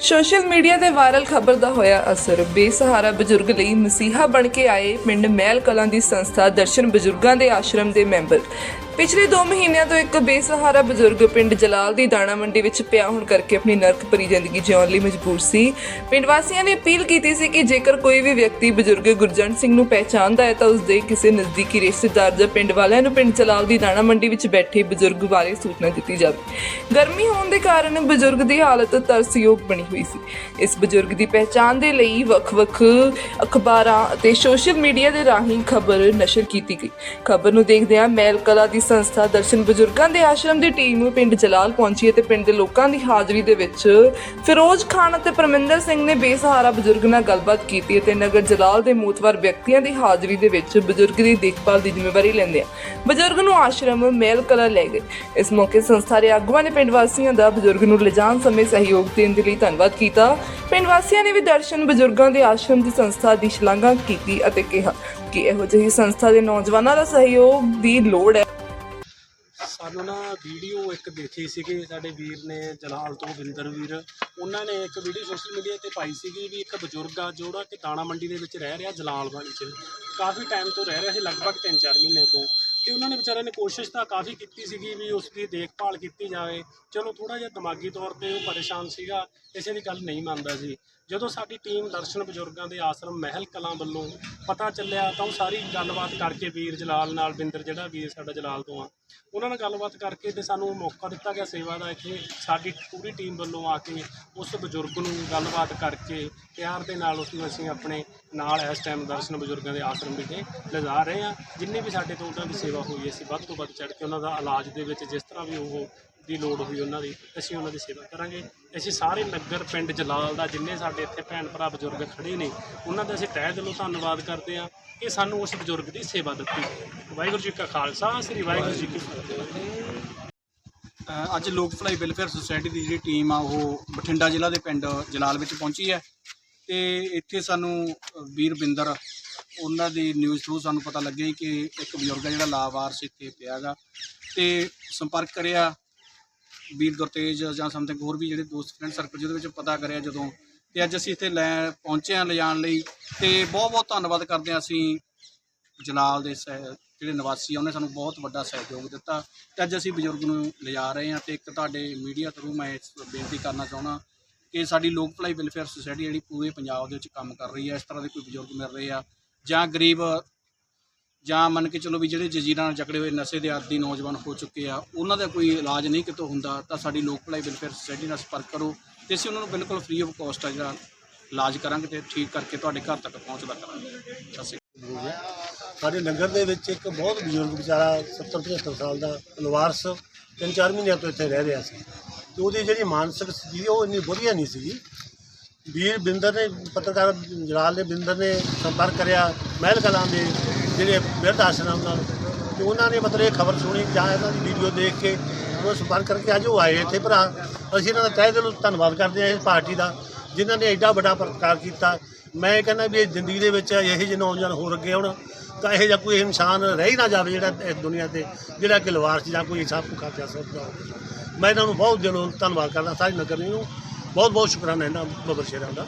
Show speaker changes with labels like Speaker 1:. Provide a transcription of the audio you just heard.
Speaker 1: Social media ਤੇ viral ਖਬਰ ਦਾ ਹੋਇਆ ਅਸਰ। ਬੇਸਹਾਰਾ ਬਜ਼ੁਰਗ ਲਈ ਮਸੀਹਾ ਬਣ ਕੇ ਆਏ ਪਿੰਡ ਮਹਿਲ ਕਲਾਂ ਦੀ ਸੰਸਥਾ ਦਰਸ਼ਨ ਬਜ਼ੁਰਗਾਂ ਦੇ ਆਸ਼ਰਮ ਦੇ ਮੈਂਬਰ। ਪਿਛਲੇ 2 ਮਹੀਨਿਆਂ ਤੋਂ ਇੱਕ ਬੇਸਹਾਰਾ ਬਜ਼ੁਰਗ ਪਿੰਡ ਜਲਾਲ ਦੀ ਦਾਣਾ ਮੰਡੀ ਵਿੱਚ ਪਿਆ ਹੋਣ ਕਰਕੇ ਆਪਣੀ ਨਰਕ ਭਰੀ ਜ਼ਿੰਦਗੀ ਜਿਉਣ ਲਈ ਮਜਬੂਰ ਸੀ। ਪਿੰਡ ਵਾਸੀਆਂ ਨੇ ਅਪੀਲ ਕੀਤੀ ਸੀ ਕਿ ਜੇਕਰ ਕੋਈ ਵੀ ਵਿਅਕਤੀ ਬਜ਼ੁਰਗ ਗੁਰਜੰਟ ਸਿੰਘ ਨੂੰ ਪਹਿਚਾਣਦਾ ਹੈ ਤਾਂ ਉਸ ਦੇ ਕਿਸੇ ਨਜ਼ਦੀਕੀ ਰਿਸ਼ਤੇਦਾਰ ਜਾਂ ਪਿੰਡ ਵਾਲਿਆਂ ਨੂੰ ਪਿੰਡ ਜਲਾਲ ਦੀ ਦਾਣਾ ਮੰਡੀ ਵਿੱਚ ਬੈਠੇ ਬਜ਼ੁਰਗ ਬਾਰੇ ਸੂਚਨਾ ਦਿੱਤੀ ਜਾਵੇ। ਗਰਮੀ ਹੋਣ ਦੇ ਕਾਰਨ ਬਜ਼ੁਰਗ ਦੀ ਹਾਲਤ ਤਰਸਯੋਗ ਬਣੀ ਹੋਈ ਸੀ। ਇਸ ਬਜ਼ੁਰਗ ਦੀ ਪਹਿਚਾਣ ਦੇ ਲਈ ਵੱਖ-ਵੱਖ ਅਖਬਾਰਾਂ ਅਤੇ ਸੋਸ਼ਲ ਮੀਡੀਆ ਦੇ ਰਾਹੀਂ ਖਬਰ ਨਸ਼ਰ ਕੀਤੀ ਗਈ। ਖਬਰ ਨੂੰ ਦੇਖਦਿਆਂ ਮੈਲ ਕਲਾ ਦੀ ਸੰਸਥਾ ਦਰਸ਼ਨ ਬਜ਼ੁਰਗਾਂ ਦੇ ਆਸ਼ਰਮ ਦੀ ਟੀਮ ਪਿੰਡ ਜਲਾਲ ਪਹੁੰਚੀ ਅਤੇ ਪਿੰਡ ਦੇ ਲੋਕਾਂ ਦੀ ਹਾਜ਼ਰੀ ਦੇ ਵਿੱਚ ਫਿਰੋਜ਼ ਖਾਨ ਅਤੇ ਪਰਮਿੰਦਰ ਸਿੰਘ ਨੇ ਬੇਸਹਾਰਾ ਬਜ਼ੁਰਗ ਨਾਲ ਗੱਲਬਾਤ ਕੀਤੀ ਅਤੇ ਨਗਰ ਜਲਾਲ ਦੇ ਮੂਤਵਰ ਵਿਅਕਤੀਆਂ ਦੀ ਹਾਜ਼ਰੀ ਦੇ ਵਿੱਚ ਬਜ਼ੁਰਗ ਦੀ ਦੇਖਭਾਲ ਦੀ ਜ਼ਿੰਮੇਵਾਰੀ ਲੈਂਦੇ ਆ। ਬਜ਼ੁਰਗ ਨੂੰ ਆਸ਼ਰਮ ਮੈਲ ਕਲਾ ਲੈ ਗਏ। ਇਸ ਮੌਕੇ ਸੰਸਥਾ ਦੇ ਆਗੂਆਂ ਨੇ ਪਿੰਡ ਵਾਸੀਆਂ ਦਾ ਬਜ਼ੁਰਗ ਨੂੰ ਲਿਜਾਣ ਸਮੇਂ ਸਹਿਯੋਗ ਦੇਣ ਦੇ ਲਈ ਧੰਨਵਾਦ ਕੀਤਾ। ਪਿੰਡ ਵਾਸੀਆਂ ਨੇ ਵੀ ਦਰਸ਼ਨ ਬਜ਼ੁਰਗਾਂ ਦੇ ਆਸ਼ਰਮ ਦੀ ਸੰਸਥਾ ਦੀ ਸ਼ਲਾਘਾ ਕੀਤੀ ਅਤੇ ਕਿਹਾ ਕਿ ਇਹੋ ਜਿਹੀ ਸੰਸਥਾ ਦੇ ਨੌਜਵਾਨਾਂ ਦਾ ਸਹਿਯੋਗ ਦੀ ਲੋੜ ਹੈ।
Speaker 2: ਸਾਨੂੰ ਨਾ ਵੀਡੀਓ ਇੱਕ ਦੇਖੀ ਸੀਗੀ ਸਾਡੇ ਵੀਰ ਨੇ, ਜਲਾਲ ਤੋਂ ਬਿੰਦਰ ਵੀਰ। ਉਹਨਾਂ ਨੇ ਇੱਕ ਵੀਡੀਓ ਸੋਸ਼ਲ ਮੀਡੀਆ ਤੇ ਪਾਈ ਸੀਗੀ ਵੀ ਇੱਕ ਬਜ਼ੁਰਗ ਆ, ਜਿਹੜਾ ਕਿ ਦਾਣਾ ਮੰਡੀ ਦੇ ਵਿੱਚ ਰਹਿ ਰਿਹਾ ਜਲਾਲਬਾਗ 'ਚ। ਕਾਫੀ ਟਾਈਮ ਤੋਂ ਰਹਿ ਰਿਹਾ ਸੀ, ਲਗਭਗ 3-4 ਮਹੀਨੇ ਤੋਂ। ਤੇ ਉਹਨਾਂ ਨੇ ਵਿਚਾਰਿਆਂ ਨੇ ਕੋਸ਼ਿਸ਼ ਤਾਂ ਕਾਫੀ ਕੀਤੀ ਸੀਗੀ ਵੀ ਉਸ ਦੀ ਦੇਖਭਾਲ ਕੀਤੀ ਜਾਵੇ। ਚਲੋ ਥੋੜਾ ਜਿਹਾ ਦਿਮਾਗੀ ਤੌਰ ਤੇ ਉਹ ਪਰੇਸ਼ਾਨ ਸੀਗਾ, ਕਿਸੇ ਦੀ ਗੱਲ ਨਹੀਂ ਮੰਨਦਾ ਸੀ। ਜਦੋਂ ਸਾਡੀ ਟੀਮ ਦਰਸ਼ਨ ਬਜ਼ੁਰਗਾਂ ਦੇ ਆਸ਼ਰਮ ਮਹਿਲ ਕਲਾਂ ਵੱਲੋਂ ਪਤਾ ਚੱਲਿਆ, ਤਾਂ ਉਹ ਸਾਰੀ ਗੱਲਬਾਤ ਕਰਕੇ ਵੀਰ ਜਲਾਲ ਨਾਲ, ਬਿੰਦਰ ਜਿਹੜਾ ਵੀਰ ਸਾਡਾ ਜਲਾਲ ਤੋਂ ਆ ਉਹਨਾਂ ਨਾਲ ਗੱਲਬਾਤ ਕਰਕੇ ਤੇ ਸਾਨੂੰ ਮੌਕਾ ਦਿੱਤਾ ਗਿਆ ਸੇਵਾ ਦਾ ਇੱਥੇ। ਸਾਡੀ ਪੂਰੀ ਟੀਮ ਵੱਲੋਂ ਆ ਕੇ ਉਸ ਬਜ਼ੁਰਗ ਨੂੰ ਗੱਲਬਾਤ ਕਰਕੇ ਪਿਆਰ ਦੇ ਨਾਲ ਉਸ ਨੂੰ ਅਸੀਂ ਆਪਣੇ ਨਾਲ ਇਸ ਟਾਈਮ ਦਰਸ਼ਨ ਬਜ਼ੁਰਗਾਂ ਦੇ ਆਸ਼ਰਮ ਵਿਖੇ ਲਿਜਾ ਰਹੇ ਹਾਂ। ਜਿੰਨੀ ਵੀ ਸਾਡੇ ਤੋਂ ਉਹਨਾਂ ਦੀ ਸੇਵਾ ਹੋਈ, ਅਸੀਂ ਵੱਧ ਤੋਂ ਵੱਧ ਚੜ੍ਹ ਕੇ ਉਹਨਾਂ ਦਾ ਇਲਾਜ ਦੇ ਵਿੱਚ ਜਿਸ ਤਰ੍ਹਾਂ ਵੀ ਉਹ ਦੀ ਲੋੜ ਹੋਈ ਉਹਨਾਂ ਦੀ ਅਸੀਂ ਉਹਨਾਂ ਦੀ ਸੇਵਾ ਕਰਾਂਗੇ। ਅਸੀਂ ਸਾਰੇ ਨਗਰ ਪਿੰਡ ਜਲਾਲ ਦਾ ਜਿੰਨੇ ਸਾਡੇ ਇੱਥੇ ਭੈਣ ਭਰਾ ਬਜ਼ੁਰਗ ਖੜੇ ਨੇ ਉਹਨਾਂ ਦਾ ਅਸੀਂ ਤਹਿ ਦਿਲੋਂ ਧੰਨਵਾਦ ਕਰਦੇ ਹਾਂ ਕਿ ਸਾਨੂੰ ਉਸ ਬਜ਼ੁਰਗ ਦੀ ਸੇਵਾ ਦਿੱਤੀ। ਵਾਹਿਗੁਰੂ ਜੀ ਕਾ ਖਾਲਸਾ ਸ੍ਰੀ ਵਾਹਿਗੁਰੂ ਜੀ ਕੀ ਫਤਿਹ।
Speaker 3: ਅੱਜ ਲੋਕ ਭਲਾਈ ਵੈਲਫੇਅਰ ਸੁਸਾਇਟੀ ਦੀ ਜਿਹੜੀ ਟੀਮ ਆ ਉਹ ਬਠਿੰਡਾ ਜ਼ਿਲ੍ਹਾ ਦੇ ਪਿੰਡ ਜਲਾਲ ਵਿੱਚ ਪਹੁੰਚੀ ਹੈ। ਤੇ ਇੱਥੇ ਸਾਨੂੰ ਅ, ਵੀਰ ਬਿੰਦਰ ਉਹਨਾਂ ਦੀ ਨਿਊਜ਼ ਥਰੂ ਸਾਨੂੰ ਪਤਾ ਲੱਗਿਆ ਕਿ ਇੱਕ ਬਜ਼ੁਰਗ ਜਿਹੜਾ ਲਾਵਾਰਸ ਇੱਥੇ ਪਿਆ ਗਾ। ਤੇ ਸੰਪਰਕ ਕਰਿਆ ਵੀਰ ਗੁਰਤੇਜ ਜਾਂ ਸਮਥਿੰਗ ਹੋਰ ਵੀ ਜਿਹੜੇ ਦੋਸਤ ਫਰੈਂਡ ਸਰਕਲ ਜਿਹਦੇ ਵਿੱਚ ਪਤਾ ਕਰਿਆ ਜਦੋਂ। ਤੇ ਅੱਜ ਅਸੀਂ ਇੱਥੇ ਲੈ ਪਹੁੰਚੇ ਹਾਂ ਲਿਜਾਣ ਲਈ। ਤੇ ਬਹੁਤ ਬਹੁਤ ਧੰਨਵਾਦ ਕਰਦੇ ਹਾਂ ਅਸੀਂ ਜਲਾਲ ਦੇ ਸਹਿ- ਜਿਹੜੇ ਨਿਵਾਸੀ ਆ, ਉਹਨੇ ਸਾਨੂੰ ਬਹੁਤ ਵੱਡਾ ਸਹਿਯੋਗ ਦਿੱਤਾ। ਤੇ ਅੱਜ ਅਸੀਂ ਬਜ਼ੁਰਗ ਨੂੰ ਲਿਜਾ ਰਹੇ ਹਾਂ ਤੇ ਇੱਕ ਤੁਹਾਡੇ ਮੀਡੀਆ ਥਰੂ ਮੈਂ ਇਸ ਬੇਨਤੀ ਕਰਨਾ ਚਾਹੁੰਦਾ ਕਿ ਸਾਡੀ ਲੋਕ ਭਲਾਈ ਵੈਲਫੇਅਰ ਸੁਸਾਇਟੀ ਜਿਹੜੀ ਪੂਰੇ ਪੰਜਾਬ ਦੇ ਵਿੱਚ ਕੰਮ ਕਰ ਰਹੀ ਹੈ, ਇਸ ਤਰ੍ਹਾਂ ਦੇ ਕੋਈ ਬਜ਼ੁਰਗ ਮਿਲ ਰਹੇ ਆ ਜਾਂ ਗਰੀਬ ਜਾਂ ਮੰਨ ਕੇ ਚਲੋ ਵੀ ਜਿਹੜੇ ਜਜ਼ੀਰਾਂ ਨਾਲ ਜਕੜੇ ਹੋਏ ਨਸ਼ੇ ਦੇ ਆਦੀ ਨੌਜਵਾਨ ਹੋ ਚੁੱਕੇ ਆ, ਉਹਨਾਂ ਦਾ ਕੋਈ ਇਲਾਜ ਨਹੀਂ ਕਿਤੋਂ ਹੁੰਦਾ, ਤਾਂ ਸਾਡੀ ਲੋਕ ਭਲਾਈ ਵੈਲਫੇਅਰ ਸੁਸਾਇਟੀ ਨਾਲ ਸੰਪਰਕ ਕਰੋ ਤੇ ਅਸੀਂ ਉਹਨਾਂ ਨੂੰ ਬਿਲਕੁਲ ਫ੍ਰੀ ਆਫ ਕਾਸਟ ਆ ਜਿਹੜਾ ਇਲਾਜ ਕਰਾਂਗੇ ਤੇ ਠੀਕ ਕਰਕੇ ਤੁਹਾਡੇ ਘਰ ਤੱਕ ਪਹੁੰਚਦਾ ਕਰਾਂਗੇ। ਸਤਿ ਸ਼੍ਰੀ ਅਕਾਲ।
Speaker 4: ਸਾਡੇ ਨਗਰ ਦੇ ਵਿੱਚ ਇੱਕ ਬਹੁਤ ਬਜ਼ੁਰਗ ਵਿਚਾਰਾ 70 75 ਸਾਲ ਦਾ ਲਵਾਰਸ ਤਿੰਨ ਚਾਰ ਮਹੀਨਿਆਂ ਤੋਂ ਇੱਥੇ ਰਹਿ ਰਿਹਾ ਸੀ ਤੇ ਉਹਦੀ ਜਿਹੜੀ ਮਾਨਸਿਕ ਸਥਿਤੀ ਉਹ ਇੰਨੀ ਵਧੀਆ ਨਹੀਂ ਸੀਗੀ। ਵੀਰ ਬਿੰਦਰ ਨੇ ਪੱਤਰਕਾਰ ਜਲਾਲ ਨੇ ਬਿੰਦਰ ਨੇ ਸੰਪਰਕ ਕਰਿਆ ਮਹਿਲ ਕਲਾਂ ਦੇ ਜਿਹੜੇ ਬਿਰਧ ਆਸ਼ਰਮ ਨਾਲ, ਤੇ ਉਹਨਾਂ ਨੇ ਮਤਲਬ ਇਹ ਖਬਰ ਸੁਣੀ, ਜਾਂ ਇਹਨਾਂ ਦੀ ਵੀਡੀਓ ਦੇਖ ਕੇ ਉਹ ਸੰਪਰਕ ਕਰਕੇ ਅੱਜ ਉਹ ਆਏ ਇੱਥੇ ਭਰਾ। ਅਸੀਂ ਇਹਨਾਂ ਦਾ ਤਹਿ ਦਿਲੋਂ ਧੰਨਵਾਦ ਕਰਦੇ ਹਾਂ ਇਸ ਪਾਰਟੀ ਦਾ, ਜਿਨ੍ਹਾਂ ਨੇ ਐਡਾ ਵੱਡਾ ਪ੍ਰਕਾਰ ਕੀਤਾ। ਮੈਂ ਕਹਿੰਦਾ ਵੀ ਇਹ ਜ਼ਿੰਦਗੀ ਦੇ ਵਿੱਚ ਇਹੋ ਜਿਹੇ ਨੌਜਵਾਨ ਹੋਰ ਅੱਗੇ ਆਉਣ, ਤਾਂ ਇਹੋ ਜਿਹਾ ਕੋਈ ਇਨਸਾਨ ਰਹਿ ਹੀ ਨਾ ਜਾਵੇ ਜਿਹੜਾ ਇਸ ਦੁਨੀਆ ਤੇ, ਜਿਹੜਾ ਕਿ ਲਵਾਰਸ ਜਾਂ ਕੋਈ ਸਭ ਭੁੱਖਾ ਪਿਆਸਾ ਸਕਦਾ ਮੈਂ ਇਹਨਾਂ ਨੂੰ ਬਹੁਤ ਦਿਲੋਂ ਧੰਨਵਾਦ ਕਰਦਾ, ਸਾਰੇ ਨਗਰ ਨੂੰ ਬਹੁਤ ਬਹੁਤ ਸ਼ੁਕਰਾਨਾ ਇਹਨਾਂ ਬੱਬਰ ਸ਼ੇਰਾਂ ਦਾ।